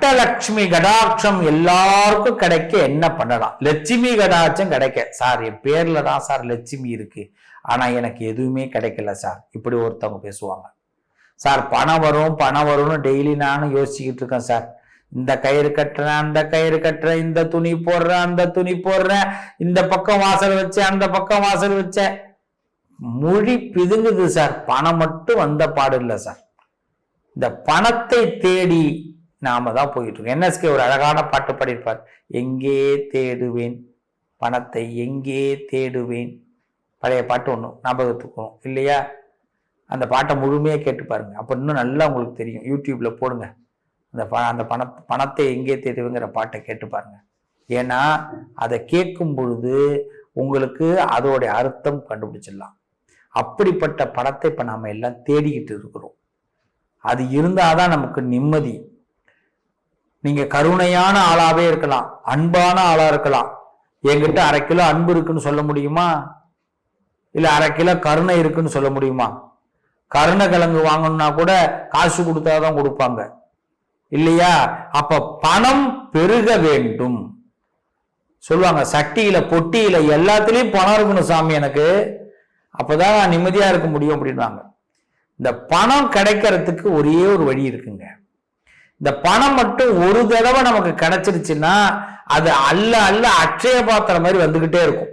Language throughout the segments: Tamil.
அஷ்டலக்ஷ்மி கடாட்சம் எல்லாருக்கும் கிடைக்க என்ன பண்ணலாம்? லட்சுமி கடாட்சம் கிடைக்க. சார் என் பேர்ல தான் சார் லட்சுமி இருக்கு. ஆனா எனக்கு எதுவுமே கிடைக்கல சார். இப்படி ஒருத்தவங்க பேசுவாங்க. சார் பணம் வரும் பணம் வரும்னு டெய்லி நானும் யோசிச்சுக்கிட்டு இருக்கேன் சார். இந்த கயிறு கட்டுறேன் அந்த கயிறு கட்டுறேன் இந்த துணி போடுறேன் அந்த துணி போடுறேன் இந்த பக்கம் வாசல் வச்சேன் அந்த பக்கம் வாசல் வச்சேன். மொழி பிதுங்குது சார். பணம் மட்டும் வந்த பாடு இல்லை சார். இந்த பணத்தை தேடி நாம தான் போயிட்டு இருக்கோம் என்எஸ்கே ஒரு அழகான பாட்டு பாடியிருப்பார். எங்கே தேடுவேன்? பணத்தை எங்கே தேடுவேன்? பழைய பாட்டு ஒன்று ஞாபகத்துக்கும் இல்லையா? அந்த பாட்டை முழுமையாக கேட்டு பாருங்க. அப்போ இன்னும் நல்லா உங்களுக்கு தெரியும். யூடியூப்பில் போடுங்க. அந்த ப அந்த பண பணத்தை எங்கே தேடுவேங்கிற பாட்டை கேட்டு பாருங்க. ஏன்னா அதை கேட்கும் பொழுது உங்களுக்கு அதோடைய அர்த்தம் கண்டுபிடிச்சிடலாம். அப்படிப்பட்ட பணத்தை இப்போ நாம் எல்லாம் தேடிக்கிட்டு இருக்கிறோம். அது இருந்தால் தான் நமக்கு நிம்மதி. நீங்க கருணையான ஆளாவே இருக்கலாம் அன்பான ஆளா இருக்கலாம். என்கிட்ட அரை கிலோ அன்பு இருக்குன்னு சொல்ல முடியுமா? இல்ல அரை கிலோ கருணை இருக்குன்னு சொல்ல முடியுமா? கருணை கிழங்கு வாங்கணும்னா கூட காசு கொடுத்தாதான் கொடுப்பாங்க. இல்லையா? அப்ப பணம் பெருக வேண்டும். சொல்லுவாங்க சட்டியில பொட்டியில எல்லாத்துலயும் பணம் இருக்கணும் சாமி எனக்கு. அப்பதான் நான் நிம்மதியா இருக்க முடியும் அப்படின்னாங்க இந்த பணம் கிடைக்கிறதுக்கு ஒரே ஒரு வழி இருக்குங்க. இந்த பணம் மட்டும் ஒரு தடவை நமக்கு கிடைச்சிருச்சுன்னா அது அல்ல அல்ல அட்சய பாத்திரம் மாதிரி வந்துகிட்டே இருக்கும்.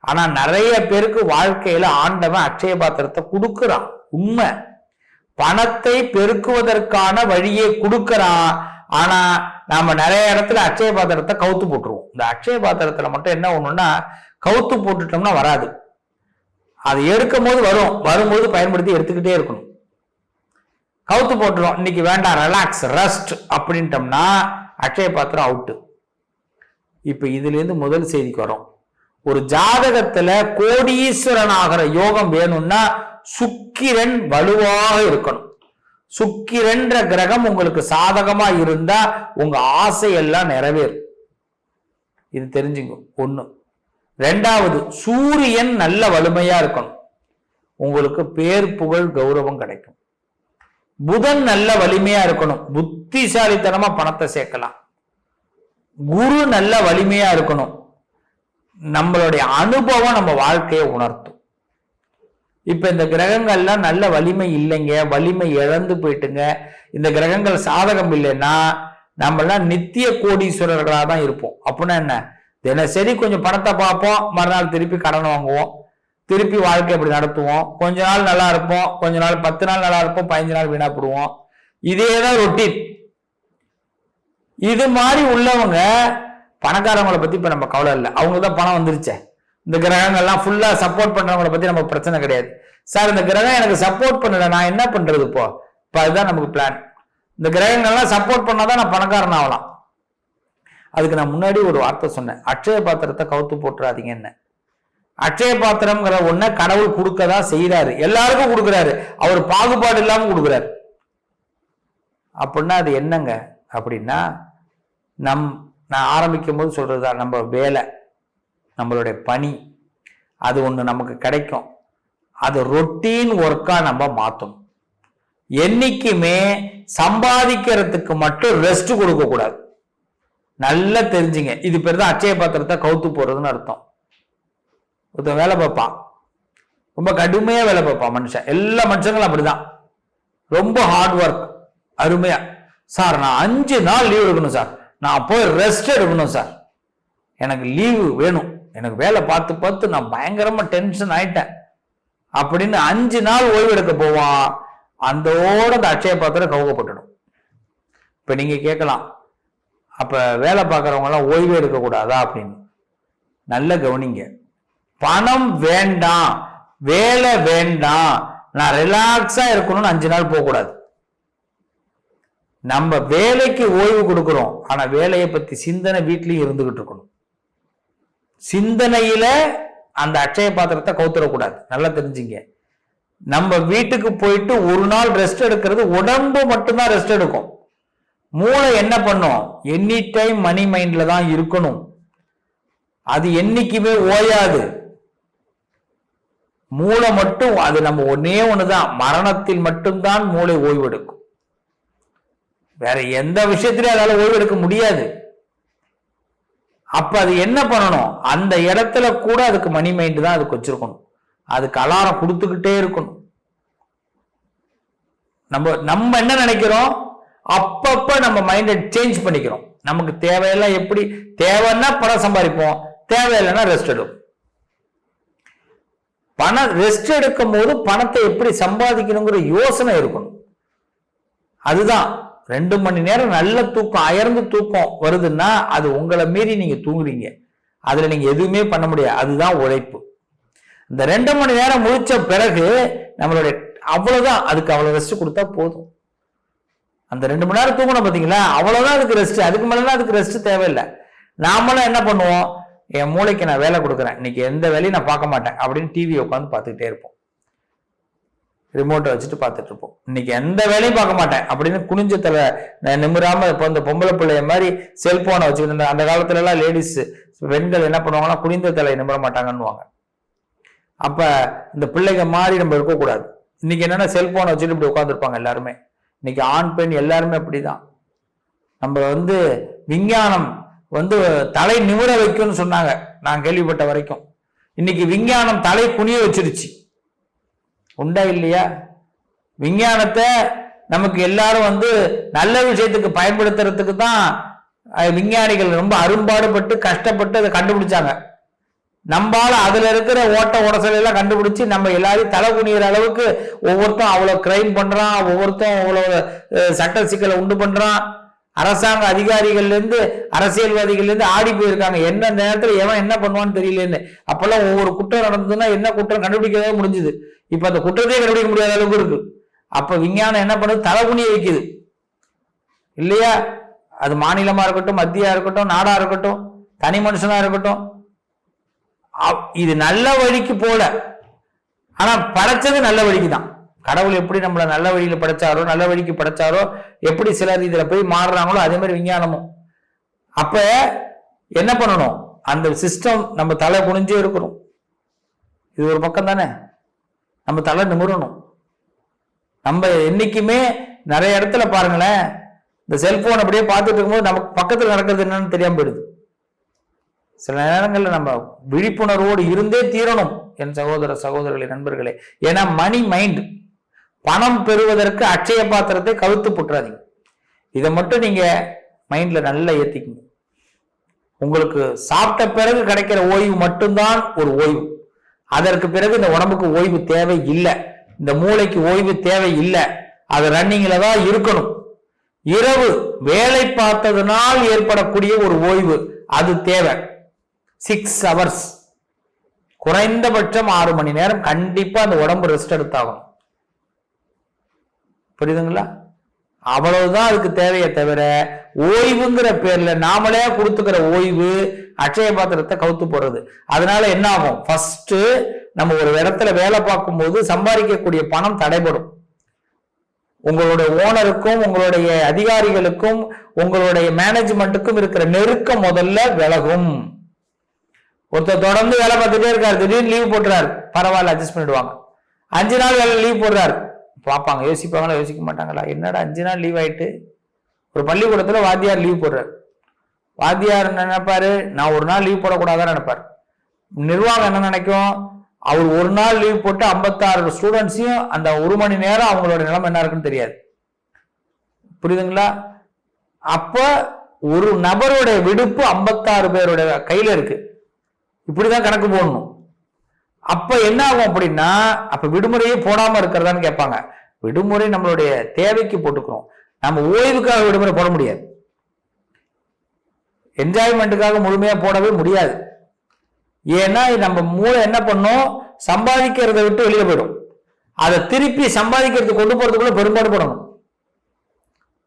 ஆனா நிறைய பேருக்கு வாழ்க்கையில ஆண்டவன் அட்சய பாத்திரத்தை கொடுக்குறான். உண்மை. பணத்தை பெருக்குவதற்கான வழியை கொடுக்கறான். ஆனா நாம நிறைய இடத்துல அட்சய பாத்திரத்தை கவுத்து போட்டுருவோம். இந்த அட்சய பாத்திரத்துல மட்டும் என்ன ஒண்ணுன்னா கவுத்து போட்டுட்டோம்னா வராது. அது எடுக்கும் போது வரும். வரும்போது பயன்படுத்தி எடுத்துக்கிட்டே இருக்கணும். கவுத்து போட்டுரும். இன்னைக்கு வேண்டாம் ரிலாக்ஸ் ரெஸ்ட் அப்படின்ட்டோம்னா அக்ஷய பாத்திரம் அவுட்டு இப்போ இதுலேருந்து முதல் செய்திக்கு வரும். ஒரு ஜாதகத்துல கோடீஸ்வரன் ஆகிற யோகம் வேணும்னா சுக்கிரன் வலுவாக இருக்கணும். சுக்கிரன்ற கிரகம் உங்களுக்கு சாதகமா இருந்தா உங்க ஆசையெல்லாம் நிறைவேறும். இது தெரிஞ்சுங்க ஒண்ணு. ரெண்டாவது சூரியன் நல்ல வலிமையா இருக்கணும். உங்களுக்கு பேர் புகழ் கௌரவம் கிடைக்கும். புதன் நல்ல வலிமையா இருக்கணும். புத்திசாலித்தனமா பணத்தை சேர்க்கலாம். குரு நல்ல வலிமையா இருக்கணும். நம்மளுடைய அனுபவம் நம்ம வாழ்க்கையை உணர்த்தும். இப்ப இந்த கிரகங்கள்லாம் நல்ல வலிமை இல்லைங்க. வலிமை இழந்து போயிட்டுங்க. இந்த கிரகங்கள் சாதகம் இல்லைன்னா நம்மளாம் நித்திய கோடீஸ்வரர்களாக தான் இருப்போம். அப்படின்னா என்ன? தினசரி கொஞ்சம் பணத்தை பார்ப்போம். மறுநாள் திருப்பி கடன் வாங்குவோம். திருப்பி வாழ்க்கை அப்படி நடத்துவோம். கொஞ்ச நாள் நல்லா இருப்போம். கொஞ்ச நாள் பத்து நாள் நல்லா இருப்போம். பதினஞ்சு நாள் வீணா போடுவோம். இதே தான் ரொட்டீன் இது மாதிரி உள்ளவங்க பணக்காரவங்களை பத்தி இப்ப நம்ம கவலை இல்லை. அவங்க தான் பணம் வந்துருச்சே. இந்த கிரகங்கள்லாம் ஃபுல்லா சப்போர்ட் பண்றவங்களை பத்தி நமக்கு பிரச்சனை கிடையாது. சார் இந்த கிரகம் எனக்கு சப்போர்ட் பண்ணல. நான் என்ன பண்றது இப்போ? இப்போ அதுதான் நமக்கு பிளான் இந்த கிரகங்கள்லாம் சப்போர்ட் பண்ணாதான் நான் பணக்காரன் ஆகலாம். அதுக்கு நான் முன்னாடி ஒரு வார்த்தை சொன்னேன். அட்சய பாத்திரத்தை கவுத்து போட்டுறாதீங்க என்ன அட்சய பாத்திரம்ங்கிற ஒண்ண கடவுள் கொடுக்க தான் செய்கிறாரு எல்லாருக்கும் கொடுக்குறாரு. அவர் பாகுபாடு இல்லாமல் கொடுக்குறாரு. அப்படின்னா அது என்னங்க? அப்படின்னா நம் நான் ஆரம்பிக்கும் போது சொல்றதா நம்ம வேலை நம்மளுடைய பணி அது ஒன்று நமக்கு கிடைக்கும். அது ரொட்டீன் ஒர்க்காக நம்ம மாற்றணும் என்னைக்குமே சம்பாதிக்கிறதுக்கு மட்டும் ரெஸ்ட் கொடுக்கக்கூடாது. நல்லா தெரிஞ்சுங்க. இது பேர் தான் அச்சய பாத்திரத்தை கவுத்து போகிறதுன்னு அர்த்தம். ஒருத்தன் வேலை பார்ப்பான். ரொம்ப கடுமையாக வேலை பார்ப்பான் மனுஷன். எல்லா மனுஷங்களும் அப்படிதான். ரொம்ப ஹார்ட் ஒர்க் அருமையா. சார் நான் அஞ்சு நாள் லீவ் எடுக்கணும் சார். நான் போய் ரெஸ்ட் எடுக்கணும் சார். எனக்கு லீவு வேணும். எனக்கு வேலை பார்த்து பார்த்து நான் பயங்கரமாக டென்ஷன் ஆயிட்டேன். அப்படின்னு அஞ்சு நாள் ஓய்வு எடுக்க போவான் அந்தோட அந்த அட்சய பாத்திரம் கவுகப்பட்டுடும். இப்போ நீங்கள் கேட்கலாம். அப்போ வேலை பார்க்குறவங்க ஓய்வே எடுக்கக்கூடாதா அப்படின்னு. நல்ல கவனிங்க. பணம் வேண்டாம் வேலை வேண்டாம். நான் ரிலாக்ஸா இருக்கணும்னு அஞ்சு நாள் போகக்கூடாது. நம்ம வேலைக்கு ஓய்வு கொடுக்கிறோம். ஆனா வேலையை பத்தி சிந்தனை வீட்லயும் இருந்துகிட்டு இருக்கணும். சிந்தனையில அந்த அட்சய பாத்திரத்தை கவுத்துறக்கூடாது. நல்லா தெரிஞ்சுங்க. நம்ம வீட்டுக்கு போயிட்டு ஒரு நாள் ரெஸ்ட் எடுக்கிறது உடம்பு மட்டும்தான் ரெஸ்ட் எடுக்கும். மூளை என்ன பண்ணும்? எனி டைம் மணி மைண்ட்ல தான் இருக்கணும். அது என்னைக்குமே ஓயாது. மூளை மட்டும் அது நம்ம ஒன்னே ஒண்ணுதான். மரணத்தில் மட்டும்தான் மூளை ஓய்வெடுக்கும். வேற எந்த விஷயத்திலையும் அதால ஓய்வெடுக்க முடியாது. அப்ப அது என்ன பண்ணணும்? அந்த இடத்துல கூட அதுக்கு மணி மைண்ட் தான் அதுக்கு வச்சிருக்கணும். அதுக்கு அலாரம் கொடுத்துக்கிட்டே இருக்கணும். நம்ம நம்ம என்ன நினைக்கிறோம்? அப்பப்ப நம்ம மைண்டை சேஞ்ச் பண்ணிக்கிறோம். நமக்கு தேவையெல்லாம் எப்படி? தேவைன்னா பணம் சம்பாதிப்போம். தேவையில்லைன்னா ரெஸ்ட் எடுப்போம். பணம் ரெஸ்ட் எடுக்கும் போது பணத்தை எப்படி சம்பாதிக்கணுங்கிற யோசனை இருக்கணும். அதுதான். ரெண்டு மணி நேரம் நல்ல தூக்கம் அயர்ந்து தூக்கம் வருதுன்னா அது உங்களை மீறி நீங்க தூங்குறீங்க. அதுல நீங்க எதுவுமே பண்ண முடியாது. அதுதான் உழைப்பு. இந்த ரெண்டு மணி நேரம் முழிச்ச பிறகு நம்மளுடைய அவ்வளவுதான். அதுக்கு அவ்வளவு ரெஸ்ட் கொடுத்தா போதும். அந்த ரெண்டு மணி நேரம் தூங்கணும் பாத்தீங்களா? அவ்வளவுதான் அதுக்கு ரெஸ்ட் அதுக்கு மேலாம் அதுக்கு ரெஸ்ட் தேவையில்லை. நாமளும் என்ன பண்ணுவோம்? என் மூளைக்கு நான் வேலை கொடுக்குறேன். இன்னைக்கு எந்த வேலையும் நான் பார்க்க மாட்டேன். அப்படின்னு டிவி உட்காந்து பார்த்துக்கிட்டே இருப்போம். ரிமோட்டை வச்சுட்டு பார்த்துட்டு இருப்போம். இன்னைக்கு எந்த வேலையும் பார்க்க மாட்டேன். அப்படின்னு குனிஞ்ச தலை நான் நிமிராம இப்போ இந்த பொம்பளை பிள்ளைய மாதிரி செல்போனை வச்சுக்கிட்டு அந்த காலத்துல எல்லாம் லேடிஸ் பெண்கள் என்ன பண்ணுவாங்கன்னா குனிந்த தலை நிமிர மாட்டாங்கன்னுவாங்க. அப்ப இந்த பிள்ளைங்க மாதிரி நம்ம இருக்கக்கூடாது. இன்னைக்கு என்னன்னா செல்போனை வச்சுட்டு இப்படி உட்காந்துருப்பாங்க எல்லாருமே. இன்னைக்கு ஆண் பெண் எல்லாருமே அப்படிதான். நம்ம வந்து விஞ்ஞானம் வந்து தலை நிமிர வைக்கும்னு சொன்னாங்க. நான் கேள்விப்பட்ட வரைக்கும். இன்னைக்கு விஞ்ஞானம் தலை குனிய வச்சிருச்சு. உண்டா இல்லையா? விஞ்ஞானத்தை நமக்கு எல்லாரும் வந்து நல்ல விஷயத்துக்கு பயன்படுத்துறதுக்கு தான் விஞ்ஞானிகள் ரொம்ப அரும்பாடுபட்டு கஷ்டப்பட்டு அதை கண்டுபிடிச்சாங்க. நம்பால அதுல இருக்கிற ஓட்ட உடசல் எல்லாம் கண்டுபிடிச்சு நம்ம எல்லாரையும் தலை குனிகிற அளவுக்கு ஒவ்வொருத்தரும் அவ்வளோ கிரைம் பண்றான் ஒவ்வொருத்தரும் அவ்வளோ சட்ட சிக்கலை உண்டு பண்றான். அரசாங்க அதிகாரிகள்லேருந்து அரசியல்வாதிகள்லேருந்து ஆடி போயிருக்காங்க. என்ன நேரத்தில் எவன் என்ன பண்ணுவான்னு தெரியலன்னு. அப்போல்லாம் ஒவ்வொரு குற்றம் நடந்ததுன்னா என்ன குற்றம் கண்டுபிடிக்கவே முடிஞ்சுது. இப்போ அந்த குற்றத்தையே கண்டுபிடிக்க முடியாத அளவுக்கு இருக்கு. அப்போ விஞ்ஞானம் என்ன பண்ணுது? தலைகுனிய வைக்குது. இல்லையா? அது மாநிலமாக இருக்கட்டும் மத்தியாக இருக்கட்டும் நாடாக இருக்கட்டும் தனி மனுஷனாக இருக்கட்டும். அப்- இது நல்ல வழிக்கு போல. ஆனால் படைச்சது நல்ல வழிக்கு தான் கடவுள் எப்படி நம்மளை நல்ல வழியில் படைச்சாரோ நல்ல வழிக்கு படைச்சாரோ எப்படி சிலர் இதில் போய் மாறுறாங்களோ அதே மாதிரி விஞ்ஞானமும். அப்போ என்ன பண்ணணும்? அந்த சிஸ்டம் நம்ம தலை குனிஞ்சே இருக்கணும். இது ஒரு பக்கம் தானே? நம்ம தலை நிமிரணும். நம்ம என்னைக்குமே நிறைய இடத்துல பாருங்களேன் இந்த செல்போன் அப்படியே பார்த்துட்டு இருக்கும்போது நமக்கு பக்கத்தில் நடக்கிறது என்னன்னு தெரியாமல் போயிடுது. சில நேரங்களில் நம்ம விழிப்புணர்வோடு இருந்தே தீரணும் என் சகோதர சகோதரர்களே நண்பர்களே. ஏன்னா மணி மைண்ட் பணம் பெறுவதற்கு அட்சய பாத்திரத்தை கவுத்து புட்டுறாதீங்க இதை மட்டும் நீங்க மைண்ட்ல நல்லா ஏத்திக்கங்க. உங்களுக்கு சாப்பிட்ட பிறகு கிடைக்கிற ஓய்வு மட்டும்தான் ஒரு ஓய்வு. அதற்கு பிறகு இந்த உடம்புக்கு ஓய்வு தேவை இல்லை. இந்த மூளைக்கு ஓய்வு தேவை இல்லை. அது ரன்னிங்ல தான் இருக்கணும். இரவு வேலை பார்த்ததுனால் ஏற்படக்கூடிய ஒரு ஓய்வு. அது தேவை. சிக்ஸ் ஹவர்ஸ் குறைந்தபட்சம் ஆறு மணி நேரம் கண்டிப்பா அந்த உடம்பு ரெஸ்ட் எடுத்தாகணும். புரியுதுங்களா? அவ்வளவுதான் அதுக்கு தேவையே தவிர ஓய்வுங்கிற பேர்ல நாமளே கொடுத்துக்கிற ஓய்வு அட்சய பாத்திரத்தை கவுத்து போடுறது. அதனால என்ன ஆகும்? ஃபர்ஸ்ட் நம்ம ஒரு இடத்துல வேலை பார்க்கும்போது சம்பாதிக்கக்கூடிய பணம் தடைபடும். உங்களுடைய ஓனருக்கும் உங்களுடைய அதிகாரிகளுக்கும் உங்களுடைய மேனேஜ்மெண்ட்டுக்கும் இருக்கிற நெருக்கம் முதல்ல விலகும். ஒருத்தர் தொடர்ந்து வேலை பார்த்துட்டே இருக்காரு. திடீர்னு லீவ் போட்டுறாரு. பரவாயில்ல அட்ஜஸ்ட் பண்ணிடுவாங்க. அஞ்சு நாள் வேலை லீவ் போடுறாரு. பார்ப்பாங்க யோசிப்பாங்களா யோசிக்க மாட்டாங்களா? என்னடா அஞ்சு நாள் லீவ் ஆயிட்டு ஒரு பள்ளிக்கூடத்தில் வாத்தியார் லீவ் போடுறாரு. வாத்தியார் என்ன நினைப்பாரு? நான் ஒரு நாள் லீவ் போடக்கூடாதான்னு நினைப்பார். நிர்வாகம் என்ன நினைக்கும்? அவர் ஒரு நாள் லீவ் போட்டு ஐம்பத்தாறு ஸ்டூடெண்ட்ஸையும் அந்த ஒரு மணி நேரம் அவங்களோட நிலைமை என்ன இருக்குன்னு தெரியாது. புரியுதுங்களா? அப்போ ஒரு நபருடைய விடுப்பு ஐம்பத்தாறு பேருடைய கையில இருக்கு. இப்படிதான் கணக்கு போடணும். அப்ப என்ன ஆகும் அப்படின்னா அப்ப விடுமுறையே போடாம இருக்கிறதான்னு கேட்பாங்க. விடுமுறை நம்மளுடைய தேவைக்கு போட்டுக்கிறோம். நம்ம ஓய்வுக்காக விடுமுறை போட முடியாது. என்ஜாய்மெண்ட்டுக்காக முழுமையா போடவே முடியாது. ஏன்னா நம்ம மூளை என்ன பண்ணும் சம்பாதிக்கிறத விட்டு வெளியில போயிடும். அதை திருப்பி சம்பாதிக்கிறதுக்கு கொண்டு போறதுக்குள்ள பெரும்பாடு படணும்.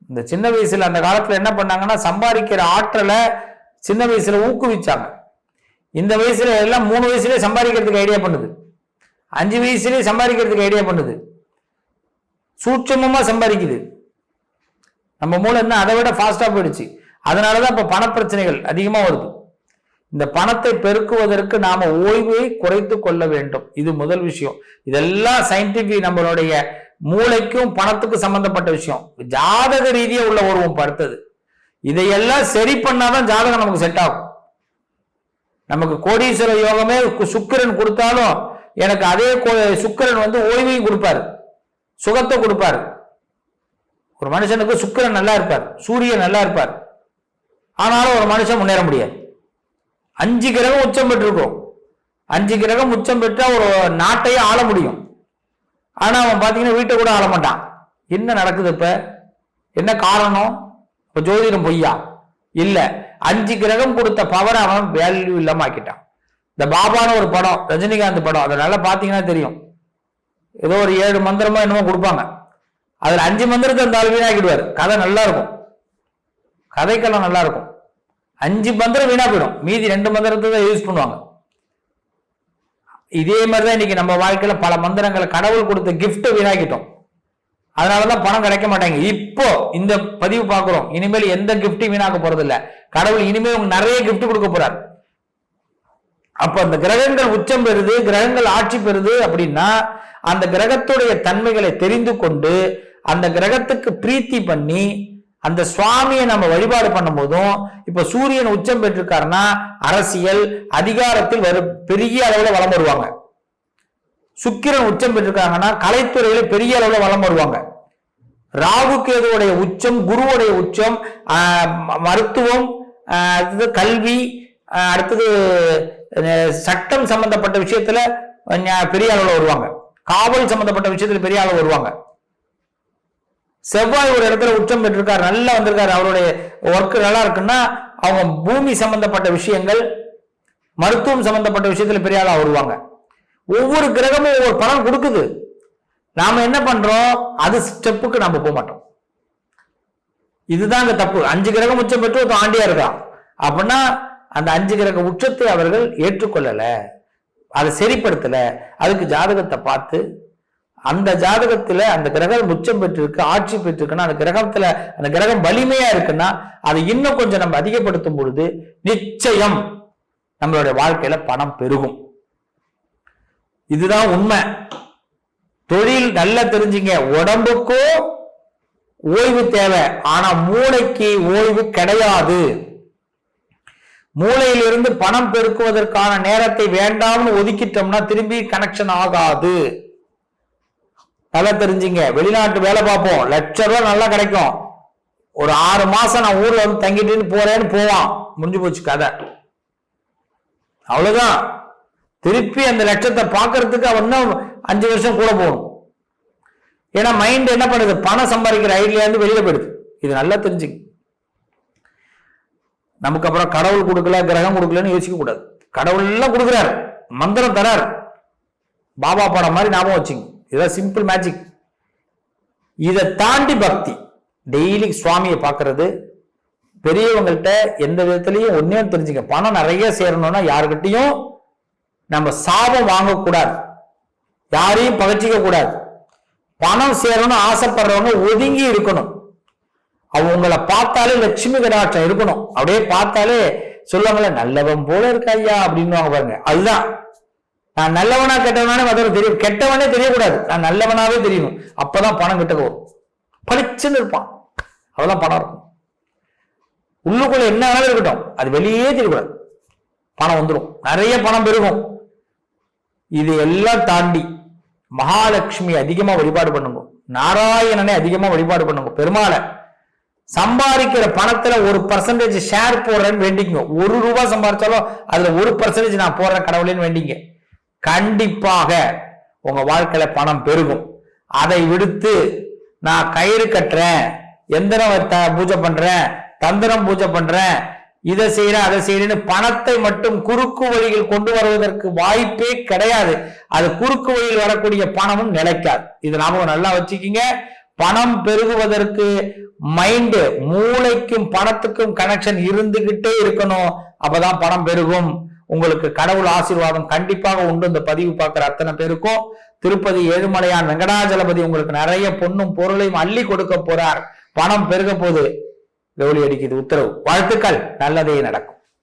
இந்த சின்ன வயசுல அந்த காலத்துல என்ன பண்ணாங்கன்னா சம்பாதிக்கிற ஆற்றலை சின்ன வயசுல ஊக்குவிச்சாங்க. இந்த வயசுல எல்லாம் மூணு வயசுலயே சம்பாதிக்கிறதுக்கு ஐடியா பண்ணுது. அஞ்சு வயசுலயே சம்பாதிக்கிறதுக்கு ஐடியா பண்ணுது. சூட்சமமா சம்பாதிக்குது. நம்ம மூளை என்ன அதை விட ஃபாஸ்டா போயிடுச்சு. அதனாலதான் இப்ப பணப்பிரச்சனைகள் அதிகமா வருது. இந்த பணத்தை பெருக்குவதற்கு நாம ஓய்வை குறைத்து கொள்ள வேண்டும். இது முதல் விஷயம். இதெல்லாம் சயின்டிபிக் நம்மளுடைய மூளைக்கும் பணத்துக்கும் சம்பந்தப்பட்ட விஷயம். ஜாதக ரீதியாக உள்ள உருவம் படுத்தது. இதையெல்லாம் சரி பண்ணாதான் ஜாதகம் நமக்கு செட் ஆகும். நமக்கு கோடீஸ்வர யோகமே கு- சுக்கிரன் கொடுத்தாலும் எனக்கு அதே கோ- சுக்கிரன் வந்து ஓய்வையும் கொடுப்பாரு. சுகத்தை கொடுப்பாரு. ஒரு மனுஷனுக்கு சுக்கிரன் நல்லா இருப்பார். சூரியன் நல்லா இருப்பார். ஆனாலும் ஒரு மனுஷன் முன்னேற முடியாது. அஞ்சு கிரகம் உச்சம் பெற்றிருக்கோம். அஞ்சு கிரகம் உச்சம் பெற்றா ஒரு நாட்டையே ஆள முடியும். ஆனா அவன் பாத்தீங்கன்னா வீட்டை கூட ஆள மாட்டான். என்ன நடக்குது இப்ப? என்ன காரணம்? இப்ப ஜோதிடம் பொய்யா? இல்லை. அஞ்சு கிரகம் கொடுத்த பவர் அவன் வேல்யூ இல்லாம ஆக்கிட்டான். இந்த பாபான ஒரு படம் ரஜினிகாந்த் படம் அதை நல்லா பாத்தீங்கன்னா தெரியும். ஏதோ ஒரு ஏழு மந்திரமோ என்னமோ கொடுப்பாங்க. அதுல அஞ்சு மந்திரத்தை அந்த ஆள் வீணாக்கிடுவார். கதை நல்லா இருக்கும். கதைக்கெல்லாம் நல்லா இருக்கும். அஞ்சு மந்திரம் வீணா போயிடும். மீதி ரெண்டு மந்திரத்தை தான் யூஸ் பண்ணுவாங்க. இதே மாதிரி தான் இன்னைக்கு நம்ம வாழ்க்கையில பல மந்திரங்களை கடவுள் கொடுத்த gift வீணாக்கிட்டோம். அதனாலதான் பணம் கிடைக்க மாட்டாங்க. இப்போ இந்த பதிவு பார்க்கிறோம். இனிமேல் எந்த கிஃப்டையும் வீணாக்க போறது இல்ல கடவுள் இனிமேல் உங்களுக்கு நிறைய கிஃப்ட் கொடுக்க போறார். அப்ப அந்த கிரகங்கள் உச்சம் பெறுது கிரகங்கள் ஆட்சி பெறுது அப்படின்னா அந்த கிரகத்துடைய தன்மைகளை தெரிந்து கொண்டு அந்த கிரகத்துக்கு பிரீத்தி பண்ணி அந்த சுவாமியை நம்ம வழிபாடு பண்ணும் போதும் இப்ப சூரியன் உச்சம் பெற்றிருக்காருன்னா அரசியல் அதிகாரத்தில் வரு பெரிய அளவுல வளம் வருவாங்க. சுக்கிரன் உச்சம் பெற்றிருக்காங்கன்னா கலைத்துறையில பெரிய அளவுல வளம் வருவாங்க. ராகு கேதுவுடைய உச்சம் குருவுடைய உச்சம் மருத்துவம் அடுத்தது கல்வி அடுத்தது சட்டம் சம்பந்தப்பட்ட விஷயத்துல பெரிய அளவுல வருவாங்க. காவல் சம்பந்தப்பட்ட விஷயத்துல பெரிய அளவு வருவாங்க. செவ்வாய் ஒரு இடத்துல உச்சம் பெற்றிருக்காரு நல்லா வந்திருக்காரு அவருடைய ஒர்க் நல்லா இருக்குன்னா அவங்க பூமி சம்பந்தப்பட்ட விஷயங்கள் மருத்துவம் சம்பந்தப்பட்ட விஷயத்துல பெரிய ஆளா வருவாங்க. ஒவ்வொரு கிரகமும் ஒவ்வொரு பலன் கொடுக்குது. நாம என்ன பண்றோம்? அது ஸ்டெப்புக்கு நம்ம போக மாட்டோம். இதுதான் அந்த தப்பு. அஞ்சு கிரகம் உச்சம் பெற்று ஒருத்தன் ஆண்டியா இருக்கான். அப்படின்னா அந்த அஞ்சு கிரக உச்சத்தை அவர்கள் ஏற்றுக்கொள்ளல. அதை சரிப்படுத்தல. அதுக்கு ஜாதகத்தை பார்த்து அந்த ஜாதகத்துல அந்த கிரகம் உச்சம் பெற்றிருக்கு ஆட்சி பெற்றிருக்குன்னா அந்த கிரகத்துல அந்த கிரகம் வலிமையா இருக்குன்னா அதை இன்னும் கொஞ்சம் நம்ம அதிகப்படுத்தும் பொழுது நிச்சயம் நம்மளுடைய வாழ்க்கையில பணம் பெருகும். இதுதான் உண்மை. தொழில் நல்லா தெரிஞ்சுங்க. உடம்புக்கும் ஓய்வு தேவை. ஆனா மூளைக்கு ஓய்வு கிடையாது. மூளையிலிருந்து பணம் பெருக்குவதற்கான நேரத்தை வேண்டாம்னு ஒதுக்கிட்டோம்னா திரும்பி கனெக்ஷன் ஆகாது. நல்லா தெரிஞ்சுங்க. வெளிநாட்டு வேலை பார்ப்போம். லட்ச ரூபா நல்லா கிடைக்கும். ஒரு ஆறு மாசம் நான் ஊர்ல வந்து தங்கிட்டுன்னு போறேன்னு போவான். முடிஞ்சு போச்சு கதை. அவ்வளவுதான். திருப்பி அந்த லட்சத்தை பார்க்கறதுக்கு அவன் அஞ்சு வருஷம் கூட போகணும். ஏன்னா மைண்ட் என்ன பண்ணுது? பணம் சம்பாதிக்கிற ஐடியா இருந்து வெளியில போயிடுது. இது நல்லா தெரிஞ்சுங்க நமக்கு அப்புறம் கடவுள் கொடுக்கல கிரகம் கொடுக்கலன்னு யோசிக்க கூடாது. கடவுள் எல்லாம் கொடுக்குறாரு. மந்திரம் தரார். பாபா படம் மாதிரி ஞாபகம் வச்சுங்க. இதுதான் சிம்பிள் மேஜிக் இதை தாண்டி பக்தி. டெய்லி சுவாமியை பார்க்கறது பெரியவங்கள்ட்ட எந்த விதத்துலையும் ஒன்னே தெரிஞ்சுங்க பணம் நிறைய சேரணும்னா யாருக்கிட்டையும் நம்ம சாபம் வாங்கக்கூடாது. யாரையும் பகச்சிக்க கூடாது. பணம் சேரணும்னு ஆசைப்படுறவங்க ஒதுங்கி இருக்கணும். அவங்கள பார்த்தாலே லட்சுமி கடாட்சம் இருக்கணும். அப்படியே பார்த்தாலே சொல்லுவாங்களே நல்லவன் போல இருக்க ஐயா அப்படின்னு பாருங்க. அதுதான். நான் நல்லவனா கெட்டவனானே முதல்ல தெரியும். கெட்டவனே தெரியக்கூடாது. நான் நல்லவனாவே தெரியணும். அப்பதான் பணம் கிட்ட வரும் இருப்பான். அதெல்லாம் பணம் இருக்கும். உள்ளுக்குள்ள என்ன வேணாலும் இருக்கட்டும். அது வெளியே தெரியக்கூடாது. பணம் வந்துடும் நிறைய பணம் பெருகும். இது எல்லாம் தாண்டி மகாலட்சுமி அதிகமா வழிபாடு பண்ணுங்க. நாராயணனை அதிகமா வழிபாடு பண்ணுங்க. பெருமாளை சம்பாதிக்கிற பணத்துல ஒரு பர்சன்டேஜ் ஷேர் போடுறேன்னு வேண்டிங்க ஒரு ரூபாய் சம்பாதிச்சாலும் அதுல ஒரு பர்சன்டேஜ் நான் போடுறேன் கடவுளேன்னு வேண்டிங்க. கண்டிப்பாக உங்க வாழ்க்கையில பணம் பெருகும். அதை விடுத்து நான் கயிறு கட்டுறேன் எந்திரம் த- பூஜை பண்றேன் தந்திரம் பூஜை பண்றேன் இதை செய்யறேன் அதை செய்யறேன்னு பணத்தை மட்டும் குறுக்கு வழியில் கொண்டு வருவதற்கு வாய்ப்பே கிடையாது. அது குறுக்கு வழியில் வரக்கூடிய பணமும் நிலைக்காது. இது நாம நல்லா வச்சுக்கிங்க. பணம் பெருகுவதற்கு மைண்டு மூளைக்கும் பணத்துக்கும் கனெக்ஷன் இருந்துகிட்டே இருக்கணும். அப்பதான் பணம் பெருகும். உங்களுக்கு கடவுள் ஆசீர்வாதம் கண்டிப்பாக உண்டு. இந்த பதிவு பார்க்குற அத்தனை பேருக்கும். திருப்பதி ஏழுமலையான் வெங்கடாஜலபதி உங்களுக்கு நிறைய பொண்ணும் பொருளையும் அள்ளி கொடுக்க போறார். பணம் பெருக போது கவுளி அடிக்குது உத்தரவு. வாழ்த்துக்கள். நல்லதே நடக்கும்.